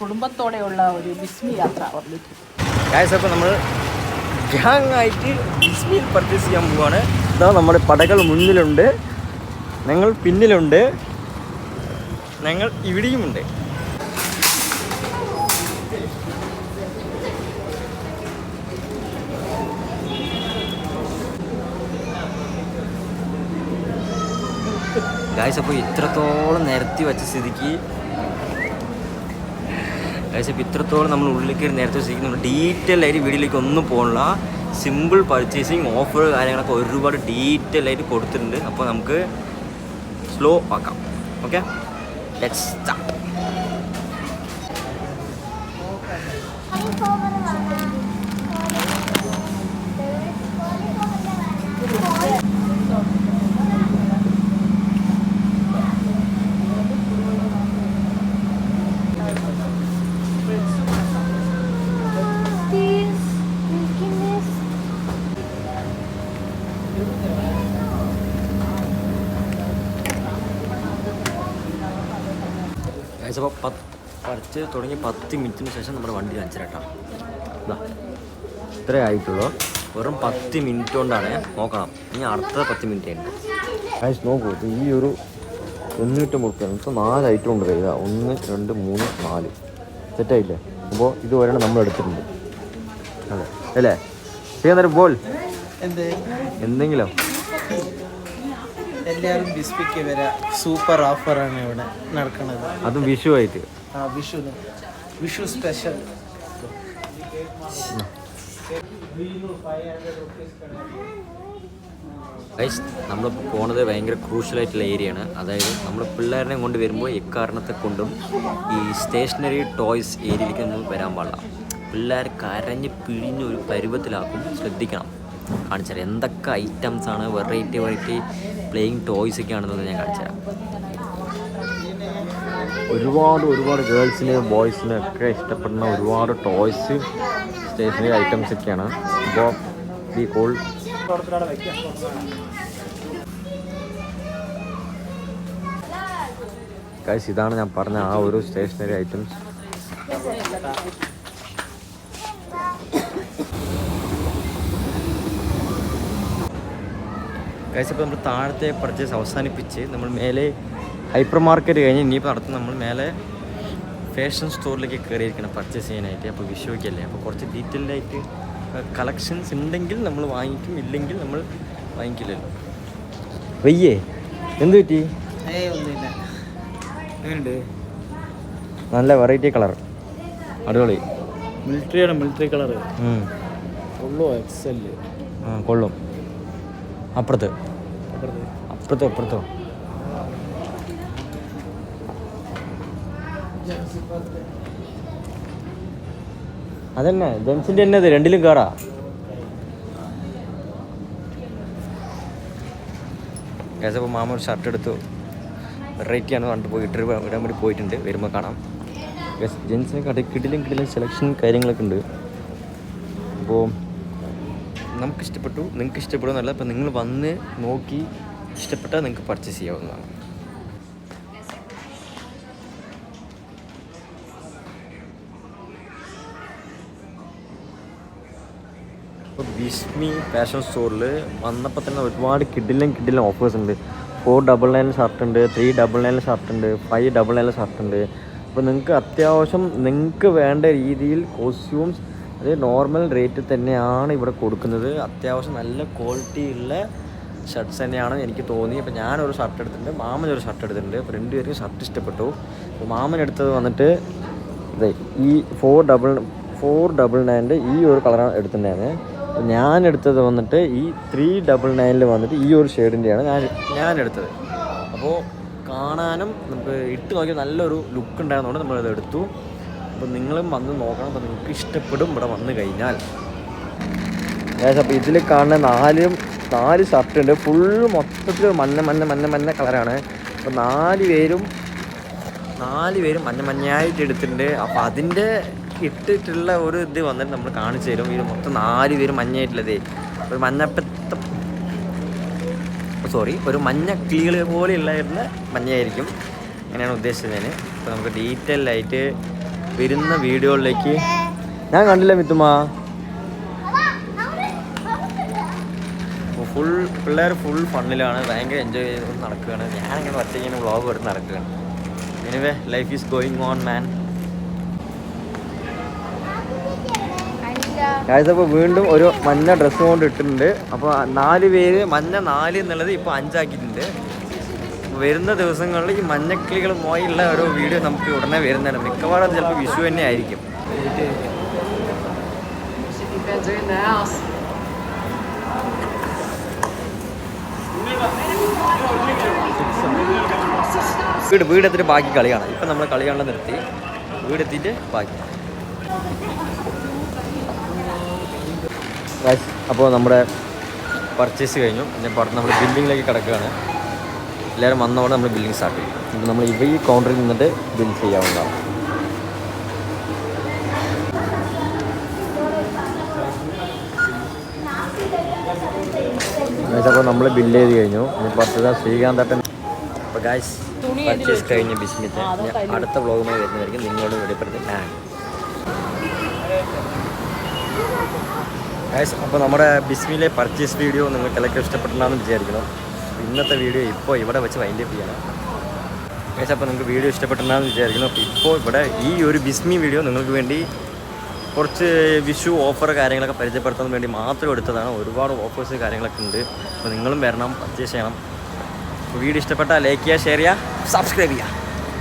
കുടുംബത്തോടെയുള്ള ഒരു ബിസ്മി യാത്ര വന്നിട്ട് ഗായ്സ് അപ്പോൾ നമ്മൾ ഗ്യാങ് ആയിട്ട് ബിസ്മിയിൽ പർച്ചേസ് ചെയ്യാൻ പോവാണ്. ഇതാ നമ്മുടെ പടകൾ മുന്നിലുണ്ട്. ഞങ്ങൾ പിന്നിലുണ്ട്. ഞങ്ങൾ ഇവിടെയുമുണ്ട്. ഗായ്സ് അപ്പോൾ ഇത്രത്തോളം നിരത്തി വെച്ച സ്ഥിതിക്ക് ഇപ്പോൾ ഇത്രത്തോളം നമ്മൾ ഉള്ളിലേക്ക് നേരത്തെ നമ്മൾ ഡീറ്റെയിൽ ആയിട്ട് വീഡിയോയിലേക്ക് ഒന്നും പോകണില്ല സിമ്പിൾ പർച്ചേസിങ് ഓഫർ കാര്യങ്ങളൊക്കെ ഒരുപാട് ഡീറ്റെയിൽ ആയിട്ട് കൊടുത്തിട്ടുണ്ട്. അപ്പോൾ നമുക്ക് സ്ലോ ആക്കാം. ഓക്കെ ലെറ്റ്സ് സ്റ്റാർട്ട് അപ്പോൾ പത്ത് പറിച്ച് തുടങ്ങി പത്ത് മിനിറ്റിന് ശേഷം നമ്മുടെ വണ്ടി കാണിച്ചിട്ടാ ഇതാ ഇത്രേ ആയിട്ടുള്ളൂ. വെറും പത്ത് മിനിറ്റ് കൊണ്ടാണ് നോക്കണം. ഇനി അടുത്ത പത്ത് മിനിറ്റ് ഉണ്ട്. കാശ് നോക്കൂ ഇപ്പം ഈ ഒരു ഒന്നിട്ട് മുപ്പത് ഇപ്പോൾ നാല് ഐറ്റം ഉണ്ട് കയ്യിൽ ഒന്ന് രണ്ട് മൂന്ന് നാല്. സെറ്റായില്ലേ അപ്പോൾ ഇത് ഒരെണ്ണം നമ്മൾ എടുത്തിട്ടുണ്ട്. അതെ. അല്ലേ? ചെയ്യാൻ തരും ബോൾ എന്തെങ്കിലും. എല്ലാവരും ബിസ്പിക്ക് വരെ. സൂപ്പർ ഓഫറാണ് ഇവിടെ നടക്കുന്നത് അത് വിഷു ആയിട്ട് ആ വിഷു വിഷു സ്പെഷ്യൽ നമ്മളിപ്പോൾ പോണത് ഭയങ്കര ക്രൂഷ്യലായിട്ടുള്ള ഏരിയ ആണ്. അതായത് നമ്മൾ പിള്ളേരെ കൊണ്ട് വരുമ്പോൾ എക്കാരണത്തെ കൊണ്ടും ഈ സ്റ്റേഷനറി ടോയ്സ് ഏരിയയിലേക്ക് ഒന്നും വരാൻ പാടില്ല. പിള്ളേർ കരഞ്ഞ് പിഴിഞ്ഞ് ഒരു പരുവത്തിലാക്കും. ശ്രദ്ധിക്കണം. കാണിച്ചുതരാം എന്തൊക്കെ ഐറ്റംസ് ആണ് വെറൈറ്റി വെറൈറ്റി പ്ലേയിങ് ടോയ്സ് ഒക്കെ ആണെന്നത് ഞാൻ കാണിച്ചുതരാം ഒരുപാട് ഒരുപാട് ഗേൾസിന് ബോയ്സിന് ഒക്കെ ഇഷ്ടപ്പെടുന്ന ഒരുപാട് ടോയ്സ് സ്റ്റേഷനറി ഐറ്റംസ് ഒക്കെയാണ്. അപ്പോൾ ഈ കോൾ കാശ് ഇതാണ് ഞാൻ പറഞ്ഞ ആ ഒരു സ്റ്റേഷനറി ഐറ്റംസ് ഗൈസ് ഇപ്പോൾ നമ്മൾ താഴത്തെ പർച്ചേസ് അവസാനിപ്പിച്ച് നമ്മൾ മേലെ ഹൈപ്പർ മാർക്കറ്റ് കഴിഞ്ഞ് ഇനിയിപ്പോൾ നടത്തുന്ന നമ്മൾ മേലെ ഫാഷൻ സ്റ്റോറിലേക്ക് കയറിയിരിക്കണം പർച്ചേസ് ചെയ്യാനായിട്ട്. അപ്പോൾ വിഷുവൊക്കെയല്ലേ അപ്പോൾ കുറച്ച് ഡീറ്റെയിൽഡ് ആയിട്ട് കളക്ഷൻസ് ഉണ്ടെങ്കിൽ നമ്മൾ വാങ്ങിക്കും ഇല്ലെങ്കിൽ നമ്മൾ വാങ്ങിക്കില്ലല്ലോ. വയ്യേ എന്ത് പറ്റി? നല്ല വെറൈറ്റി കളർ അടിപൊളി. മിലിറ്ററിയാണ് മിലിറ്ററി കളർ ഉം. എക്സ് എക്സൽ ആ കൊള്ളും. അപ്പുറത്ത്. അപ്പുറത്തോ അപ്പുറത്തോ. അതന്നെ ജെൻസിന്റെ തന്നെ അത് രണ്ടിലും കയറാ കേസപ്പോ മാമ ഒരു ഷർട്ട് എടുത്തു. വെറൈറ്റി ആണ് കണ്ടു പോയി ഇട്ടൊരു ഇടാൻ വേണ്ടി പോയിട്ടുണ്ട്. വരുമ്പോൾ കാണാം. ജെൻസിന് കട കിടിലും കിടിലും സെലക്ഷൻ കാര്യങ്ങളൊക്കെ ഉണ്ട്. അപ്പോൾ നമുക്ക് ഇഷ്ടപ്പെട്ടു നിങ്ങൾക്ക് ഇഷ്ടപ്പെടുന്നല്ല അപ്പോൾ നിങ്ങൾ വന്ന് നോക്കി ഇഷ്ടപ്പെട്ടാൽ നിങ്ങൾക്ക് പർച്ചേസ് ചെയ്യാവുന്നതാണ്. ഇപ്പോൾ ബിസ്മി ഫാഷൻ സ്റ്റോറിൽ വന്നപ്പോൾ തന്നെ ഒരുപാട് കിഡിലും കിഡിലും ഓഫേഴ്സ് ഉണ്ട്. ഫോർ ഡബിൾ നയൻ ഷർട്ട് ഉണ്ട് ത്രീ ഡബിൾ നയൻ ഷർട്ട് ഉണ്ട് ഫൈവ് ഡബിൾ നയൻ ഷർട്ട് ഉണ്ട്. അപ്പോൾ നിങ്ങൾക്ക് അത്യാവശ്യം നിങ്ങൾക്ക് വേണ്ട രീതിയിൽ കോസ്റ്റ്യൂംസ് അത് നോർമൽ റേറ്റിൽ തന്നെയാണ് ഇവിടെ കൊടുക്കുന്നത്. അത്യാവശ്യം നല്ല ക്വാളിറ്റി ഉള്ള ഷർട്ട്സ് തന്നെയാണ് എനിക്ക് തോന്നി. അപ്പോൾ ഞാനൊരു ഷർട്ട് എടുത്തിട്ടുണ്ട് മാമൻ ഒരു ഷർട്ട് എടുത്തിട്ടുണ്ട്. അപ്പോൾ രണ്ടുപേർക്കും ഷർട്ട് ഇഷ്ടപ്പെട്ടു. അപ്പോൾ മാമൻ എടുത്തത് വന്നിട്ട് ഇതേ ഈ ഫോർ ഡബിൾ ഫോർ ഡബിൾ നയന്റെ ഈ ഒരു കളറാണ് എടുത്തിട്ടുണ്ടായിരുന്നത് അപ്പോൾ ഞാൻ എടുത്തത് വന്നിട്ട് ഈ ത്രീ ഡബിൾ നയനിൽ വന്നിട്ട് ഈ ഒരു ഷെയ്ഡിന്റെയാണ് ഞാൻ ഞാൻ എടുത്തത്. അപ്പോൾ കാണാനും നമുക്ക് ഇട്ട് നോക്കിയാൽ നല്ലൊരു ലുക്ക് ഉണ്ടായിരുന്നതുകൊണ്ട് നമ്മളത് എടുത്തു. അപ്പോൾ നിങ്ങളും വന്ന് നോക്കണം അപ്പോൾ നിങ്ങൾക്ക് ഇഷ്ടപ്പെടും ഇവിടെ വന്ന് കഴിഞ്ഞാൽ. അപ്പോൾ ഇതിൽ കാണുന്ന നാലും നാല് ഷർട്ട് ഉണ്ട്. ഫുൾ മൊത്തത്തിൽ മഞ്ഞ മഞ്ഞ മഞ്ഞ മഞ്ഞ കളറാണ് അപ്പോൾ നാല് പേരും നാല് പേരും മഞ്ഞ മഞ്ഞായിട്ട് എടുത്തിട്ടുണ്ട്. അപ്പോൾ അതിന്റെ ഇട്ടിട്ടുള്ള ഒരു ഇത് വന്നിട്ട് നമ്മൾ കാണിച്ചു തരും. ഇത് മൊത്തം നാല് പേര് മഞ്ഞയായിട്ടുള്ളതേ. ഒരു മഞ്ഞപ്പത്ത സോറി ഒരു മഞ്ഞ കിളികൾ പോലെയുള്ള മഞ്ഞയായിരിക്കും. അങ്ങനെയാണ് ഉദ്ദേശിച്ചത് ഞാൻ അപ്പോൾ നമുക്ക് ഡീറ്റെയിൽ ആയിട്ട് വരുന്ന വീഡിയോകളിലേക്ക് ഞാൻ കണ്ടില്ല മിത്തുമാ. ഫുൾ പിള്ളേർ ഫുൾ ഫണ്ണിലാണ് ഭയങ്കര എൻജോയ് ചെയ്ത് നടക്കുകയാണ്. ഞാനിങ്ങനെ ഒറ്റയ്ക്ക് വ്ളോഗ് എടുത്ത് നടക്കുകയാണ്. Anyway life is going on man അപ്പോൾ വീണ്ടും ഒരു മഞ്ഞ ഡ്രസ്സ് കൊണ്ട് ഇട്ടിട്ടുണ്ട്. അപ്പോൾ നാല് പേര് മഞ്ഞ നാല് എന്നുള്ളത് ഇപ്പോൾ അഞ്ചാക്കിയിട്ടുണ്ട്. വരുന്ന ദിവസങ്ങളിൽ ഈ മഞ്ഞക്കിളികൾ ഓരോ വീഡിയോ നമുക്ക് ഉടനെ വരുന്നതാണ്. മിക്കവാറും അത് ചിലപ്പോൾ വിഷു തന്നെ ആയിരിക്കും. വീട് വീടെത്തിട്ട് ബാക്കി കളിയാണ്. ഇപ്പം നമ്മൾ കളിയാണ് നിർത്തി. വീടെത്തിയിട്ട് ബാക്കി. അപ്പോൾ നമ്മുടെ പർച്ചേസ് കഴിഞ്ഞു. പുറത്ത് നമ്മൾ ബില്ലിങ്ങിലേക്ക് കിടക്കുകയാണ്. എല്ലാവരും വന്നവിടെ നമ്മൾ ബില്ലിംഗ് സ്റ്റാർട്ട് ചെയ്യും. അപ്പോൾ നമ്മൾ ഇവ ഈ കൗണ്ടറിൽ നിന്നിട്ട് ബിൽ ചെയ്യാവുന്നതാണ്. അപ്പോൾ നമ്മൾ ബില്ല് ചെയ്ത് കഴിഞ്ഞു. ഇനി പുറത്ത് ശ്രീകാന്തട്ടൻ അപ്പോൾ ഗായ്സ് പർച്ചേസ് കഴിഞ്ഞ് ബിസ്മിത്ത്. അടുത്ത വ്ളോഗുമായി വരുന്നതായിരിക്കും നിങ്ങളോട് വെളിപ്പെടുത്തി ഞാൻ ഗായ്സ് അപ്പോൾ നമ്മുടെ ബിസ്മിയിലെ പർച്ചേസ് വീഡിയോ നിങ്ങൾക്ക് എല്ലാവർക്കും ഇഷ്ടപ്പെട്ടിട്ടുണ്ടാകുമെന്ന് വിചാരിക്കണം ഇന്നത്തെ വീഡിയോ ഇപ്പോൾ ഇവിടെ വെച്ച് വൈൻഡ് അപ്പ് ചെയ്യണം. ഏകദേശം അപ്പോൾ നിങ്ങൾക്ക് വീഡിയോ ഇഷ്ടപ്പെട്ടെന്നാന്ന് വിചാരിക്കുന്നു. അപ്പോൾ ഇപ്പോൾ ഇവിടെ ഈ ഒരു ബിസ്മി വീഡിയോ നിങ്ങൾക്ക് വേണ്ടി കുറച്ച് വിഷു ഓഫർ കാര്യങ്ങളൊക്കെ പരിചയപ്പെടുത്താൻ വേണ്ടി മാത്രം എടുത്തതാണ്. ഒരുപാട് ഓഫേഴ്സ് കാര്യങ്ങളൊക്കെ ഉണ്ട്. അപ്പോൾ നിങ്ങളും വരണം പർച്ചേസ് ചെയ്യണം. വീഡിയോ ഇഷ്ടപ്പെട്ടാൽ ലൈക്ക് ചെയ്യുക ഷെയർ ചെയ്യുക സബ്സ്ക്രൈബ് ചെയ്യുക.